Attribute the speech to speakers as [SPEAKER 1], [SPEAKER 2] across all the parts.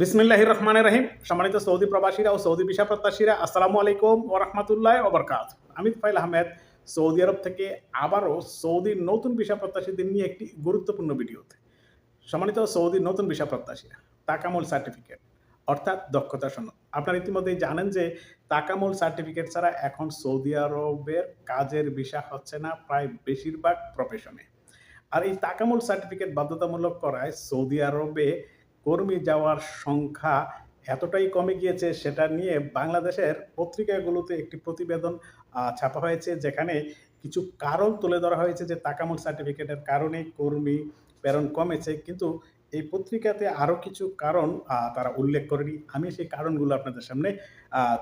[SPEAKER 1] বিসমিল্লাহ রহমান রাহিম। সম্মানিত সৌদি প্রবাসীরা ও সৌদি ভিসা প্রত্যাশীরা, আসসালামু আলাইকুম ও রহমতুল্লাহ ওবরকাত আমি ফাইল আহমেদ, সৌদি আরব থেকে আবারও সৌদির নতুন ভিসা প্রত্যাশীদের নিয়ে একটি গুরুত্বপূর্ণ ভিডিওতে। সম্মানিত সৌদির নতুন ভিসা প্রত্যাশীরা, তাকামুল সার্টিফিকেট, অর্থাৎ দক্ষতা সনদ। আপনারা ইতিমধ্যেই জানেন যে তাকামুল সার্টিফিকেট ছাড়া এখন সৌদি আরবের কাজের ভিসা হচ্ছে না, প্রায় বেশিরভাগ প্রফেশনে আর এই তাকামুল সার্টিফিকেট বাধ্যতামূলক করায় সৌদি আরবে কর্মী যাওয়ার সংখ্যা এতটাই কমে গিয়েছে সেটা নিয়ে বাংলাদেশের পত্রিকাগুলোতে একটি প্রতিবেদন ছাপা হয়েছে যেখানে কিছু কারণ তুলে ধরা হয়েছে যে তাকামুল সার্টিফিকেটের কারণে কর্মী প্রেরণ কমেছে। কিন্তু এই পত্রিকাতে আরও কিছু কারণ তারা উল্লেখ করেনি। আমি সেই কারণগুলো আপনাদের সামনে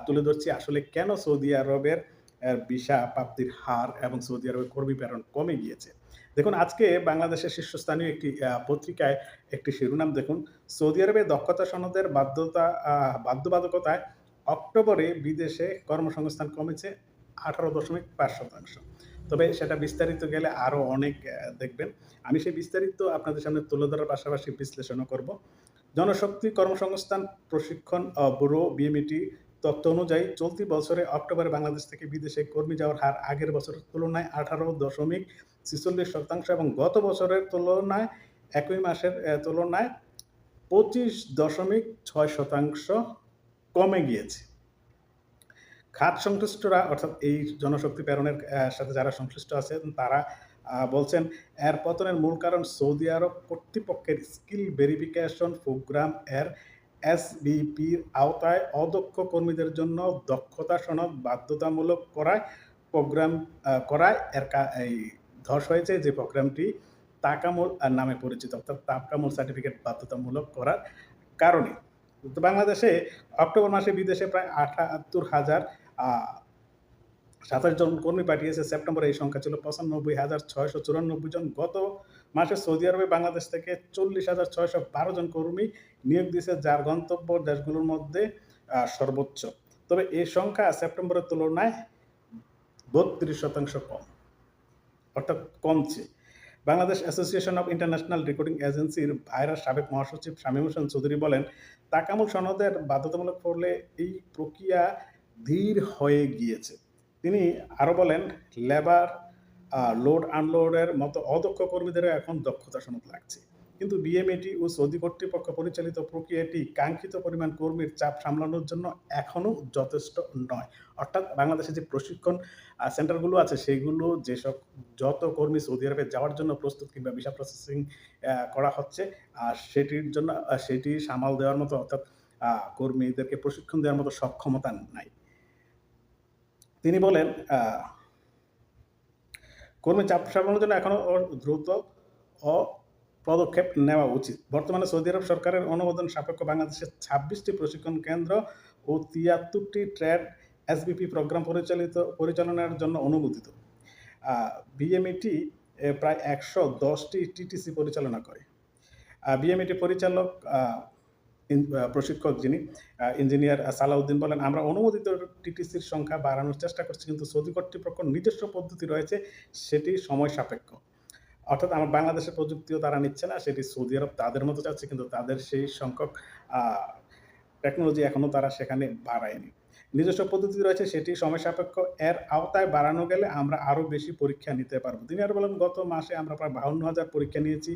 [SPEAKER 1] তুলে ধরছি। আসলে কেন সৌদি আরবের ভিসা প্রাপ্তির হার এবং সৌদি আরবের কর্মী প্রেরণ কমে গিয়েছে? দেখুন, আজকে বাংলাদেশের শীর্ষস্থানীয় একটি পত্রিকায় একটি শিরোনাম দেখুন। সৌদি আরবে দক্ষতা সনদের বাধ্যতা বাধ্যবাধকতায় অক্টোবরে বিদেশে কর্মসংস্থান কমেছে আঠারো দশমিক পাঁচ শতাংশ। তবে সেটা বিস্তারিত গেলে আরও অনেক দেখবেন। আমি সেই বিস্তারিত আপনাদের সামনে তুলে ধরার পাশাপাশি বিশ্লেষণও করব। জনশক্তি, কর্মসংস্থান, প্রশিক্ষণ ব্যুরো, বিএমইটি তথ্য অনুযায়ী, চলতি বছরে অক্টোবরে বাংলাদেশ থেকে বিদেশে কর্মী যাওয়ার হার আগের বছরের তুলনায় আঠারো দশমিক ছিচল্লিশ শতাংশ এবং গত বছরের তুলনায় একই মাসের তুলনায় পঁচিশ দশমিক ছয় শতাংশ কমে গিয়েছে। খাত সংশ্লিষ্টরা, অর্থাৎ এই জনশক্তি প্রেরণের সাথে যারা সংশ্লিষ্ট আছেন, তারা বলছেন, এর পতনের মূল কারণ সৌদি আরব কর্তৃপক্ষের স্কিল ভেরিফিকেশন প্রোগ্রাম এর এসবিপির আওতায় অদক্ষ কর্মীদের জন্য দক্ষতা সনদ বাধ্যতামূলক করায় প্রোগ্রাম করায় এর এই ধস হয়েছে যে প্রোগ্রামটি তাকামূল নামে পরিচিত। অর্থাৎ তাকামুল সার্টিফিকেট বাধ্যতামূলক করার কারণে। বাংলাদেশে অক্টোবর মাসে বিদেশে প্রায় আটাত্তর হাজার সাতাশ জন কর্মী পাঠিয়েছে, সেপ্টেম্বরে এই সংখ্যা ছিল পঁচানব্বই হাজার ছয়শো চুরানব্বই জন। গত মাসে সৌদি আরবে বাংলাদেশ থেকে চল্লিশ হাজার ছয়শো বারো জন কর্মী নিয়োগ দিয়েছে, যার গন্তব্য দেশগুলোর মধ্যে সর্বোচ্চ। তবে এই সংখ্যা সেপ্টেম্বরের তুলনায় বত্রিশ শতাংশ কম, অর্থাৎ কমছে। Bangladesh association of international recording এজেন্সির ভাইরাস সাবেক মহাসচিব শামীম হোসেন চৌধুরী বলেন, তাকামুল সনদের বাধ্যতামূলক করলে এই প্রক্রিয়া ধীর হয়ে গিয়েছে। তিনি আরও বলেন, লেবার লোড আনলোডের মতো অদক্ষ কর্মীদেরও এখন দক্ষতা সনদ লাগছে। কিন্তু বিএমএটি ও সৌদি কর্তৃপক্ষ পরিচালিত প্রক্রিয়াটি কাঙ্ক্ষিত পরিমাণ কর্মীর চাপ সামলানোর জন্য এখনও যথেষ্ট নয়। অর্থাৎ বাংলাদেশে যে প্রশিক্ষণ সেন্টারগুলো আছে, সেগুলো যেসব যত কর্মী সৌদি আরবে যাওয়ার জন্য প্রস্তুত কিংবা ভিসা প্রসেসিং করা হচ্ছে, আর সেটির জন্য সেটি সামাল দেওয়ার মতো, অর্থাৎ কর্মীদেরকে প্রশিক্ষণ দেওয়ার মতো সক্ষমতা নাই। তিনি বলেন কর্মী চাপ সামলানোর জন্য এখনও দ্রুত ও পদক্ষেপ নেওয়া উচিত। বর্তমানে সৌদি আরব সরকারের অনুমোদন সাপেক্ষ বাংলাদেশের ছাব্বিশটি প্রশিক্ষণ কেন্দ্র ও তিয়াত্তরটি ট্রেড এসবিপি প্রোগ্রাম পরিচালিত, পরিচালনার জন্য অনুমোদিত। বিএমইটি প্রায় একশো দশটি টিটিসি পরিচালনা করে। বিএমইটি পরিচালক প্রশিক্ষক যিনি ইঞ্জিনিয়ার সালাউদ্দিন বলেন, আমরা অনুমোদিত টিটিসির সংখ্যা বাড়ানোর চেষ্টা করছি, কিন্তু সৌদি কর্তৃপক্ষ নিজস্ব পদ্ধতি রয়েছে, সেটি সময় সাপেক্ষ। অর্থাৎ আমার বাংলাদেশের প্রযুক্তিও তারা নিচ্ছে না, সেটি সৌদি আরব তাদের মতো চাচ্ছে, কিন্তু তাদের সেই সংখ্যক টেকনোলজি এখনও তারা সেখানে বাড়ায়নি। নিজস্ব পদ্ধতি রয়েছে, সেটি সময় সাপেক্ষ। এর আওতায় বাড়ানো গেলে আমরা আরও বেশি পরীক্ষা নিতে পারব। তিনি আর বলেন, গত মাসে আমরা প্রায় বাহান্ন হাজার পরীক্ষা নিয়েছি।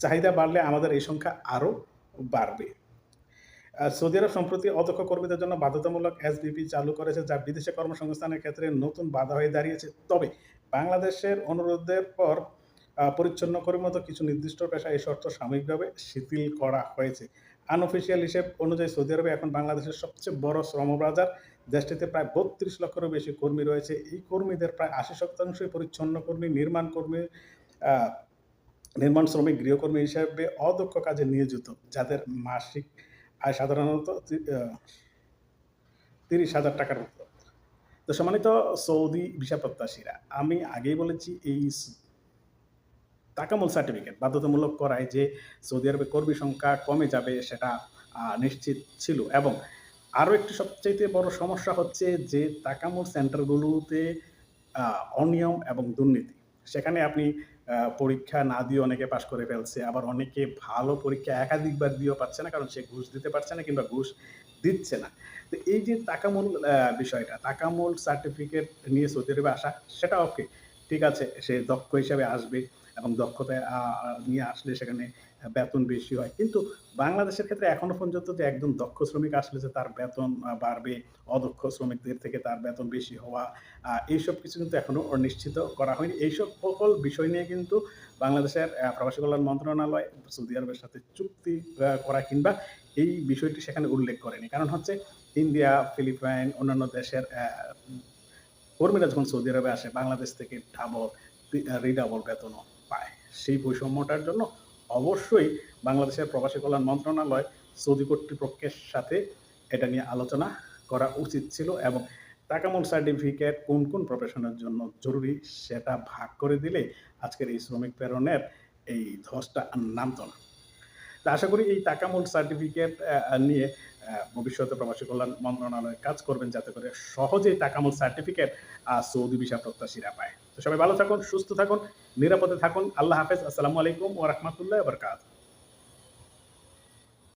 [SPEAKER 1] চাহিদা বাড়লে আমাদের এই সংখ্যা আরও বাড়বে। সৌদি আরব সম্প্রতি অদক্ষ কর্মীদের জন্য বাধ্যতামূলক এসবিপি চালু করেছে, যা বিদেশে কর্মসংস্থানের ক্ষেত্রে নতুন বাধা হয়ে দাঁড়িয়েছে। তবে বাংলাদেশের অনুরোধের পর পরিচ্ছন্ন কর্মীর মতো কিছু নির্দিষ্ট পেশা এই শর্ত সাময়িকভাবে শিথিল করা হয়েছে। আনঅফিসিয়াল হিসেব অনুযায়ী সৌদি আরবে এখন বাংলাদেশের সবচেয়ে বড় শ্রম বাজার দেশটিতে প্রায় বত্রিশ লক্ষেরও বেশি কর্মী রয়েছে। এই কর্মীদের প্রায় আশি শতাংশই পরিচ্ছন্ন কর্মী, নির্মাণ কর্মী নির্মাণ শ্রমিক গৃহকর্মী হিসেবে অদক্ষ কাজে নিয়োজিত, যাদের মাসিক আয় সাধারণত তিরিশ হাজার টাকার মতো। তো সম্মানিত সৌদি ভিসা প্রত্যাশীরা, আমি আগেই বলেছি এই তাকামুল সার্টিফিকেট বাধ্যতামূলক করায় যে সৌদি আরবে কর্মী সংখ্যা কমে যাবে সেটা নিশ্চিত ছিল। এবং আরও একটি সবচেয়ে বড় সমস্যা হচ্ছে যে তাকামুল সেন্টারগুলোতে অনিয়ম এবং দুর্নীতি। সেখানে আপনি পরীক্ষা না দিয়ে অনেকে পাস করে ফেলছে। আবার অনেকে ভালো পরীক্ষা একাধিকবার দিয়েও পাচ্ছে না। কারণ সে ঘুষ দিতে পারছে না কিংবা ঘুষ দিচ্ছে না। তো এই যে তাকামূল বিষয়টা, তাকামূল সার্টিফিকেট নিয়ে সৌদি আরবে আসা সেটা ওকে। ঠিক আছে, সে দক্ষ হিসাবে আসবে এবং দক্ষতা নিয়ে আসলে সেখানে বেতন বেশি হয়। কিন্তু বাংলাদেশের ক্ষেত্রে এখনও পর্যন্ত যে একদম দক্ষ শ্রমিক আসলে যে তার বেতন বাড়বে, অদক্ষ শ্রমিকদের থেকে তার বেতন বেশি হওয়া, এইসব কিছু কিন্তু এখনও নিশ্চিত করা হয়নি। এইসব সকল বিষয় নিয়ে কিন্তু বাংলাদেশের প্রবাসী কল্যাণ মন্ত্রণালয় সৌদি আরবের সাথে চুক্তি করা কিংবা এই বিষয়টি সেখানে উল্লেখ করেনি। কারণ হচ্ছে ইন্ডিয়া, ফিলিপাইন, অন্যান্য দেশের কর্মীরা যখন সৌদি আরবে আসে বাংলাদেশ থেকে ডাবল, রিডাবল বেতনও পায়। সেই বৈষম্যটার জন্য অবশ্যই বাংলাদেশের প্রবাসী কল্যাণ মন্ত্রণালয় সৌদি কর্তৃপক্ষের সাথে এটা নিয়ে আলোচনা করা উচিত ছিল এবং তাকামুল সার্টিফিকেট কোন, কোন প্রফেশনের জন্য জরুরি সেটা ভাগ করে দিলে আজকের এই শ্রমিক প্রেরণের এই ধসটা নামত না। তো আশা করি এই তাকামুল সার্টিফিকেট নিয়ে ভবিষ্যতে প্রবাসী কল্যাণ মন্ত্রণালয়ে কাজ করবেন যাতে করে সহজেই তাকামুল সার্টিফিকেট সৌদি ভিসা প্রত্যাশীরা পায়। তো সবাই ভালো থাকুন, সুস্থ থাকুন, নিরাপদে থাকুন। আল্লাহ হাফেজ। আসসালামু আলাইকুম ও রহমতুল্লাহ ওয়া বারাকাতুহু।